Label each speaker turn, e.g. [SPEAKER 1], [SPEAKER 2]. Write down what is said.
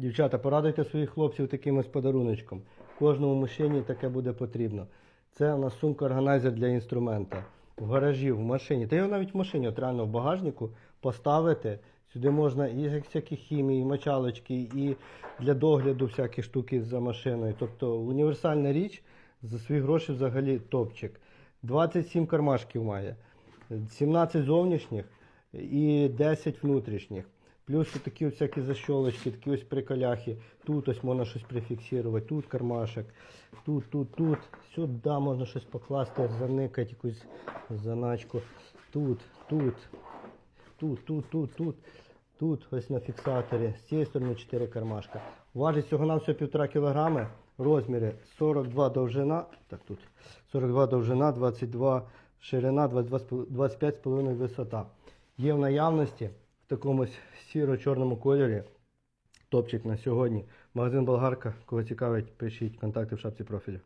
[SPEAKER 1] Дівчата, порадуйте своїх хлопців таким ось подаруночком. Кожному мужчині таке буде потрібно. Це у нас сумка органайзер для інструмента. В гаражі, в машині. Та його навіть в машині, от реально в багажнику поставити. Сюди можна і всякі хімії, і мочалочки, і для догляду всякі штуки за машиною. Тобто універсальна річ за свої гроші взагалі топчик. 27 кармашків має, 17 зовнішніх і 10 внутрішніх. Плюс такі всякі защолочки, такі ось приколяхи. Тут ось можна щось прифіксувати, тут кармашок, тут, тут, тут. Сюди можна щось покласти, заникати якусь заначку. Тут, тут, тут, тут, тут, тут. Тут ось на фіксаторі, з цієї сторони 4 кармашка. Важить всього на все 1,5 кг. Розміри 42 довжина. Так тут 42 довжина, 22 ширина, 25,5 висота. Є в наявності такому сіро-чорному кольорі. Топчик на сьогодні. Магазин Болгарка. Кого цікавить, пишіть контакти в шапці профілю.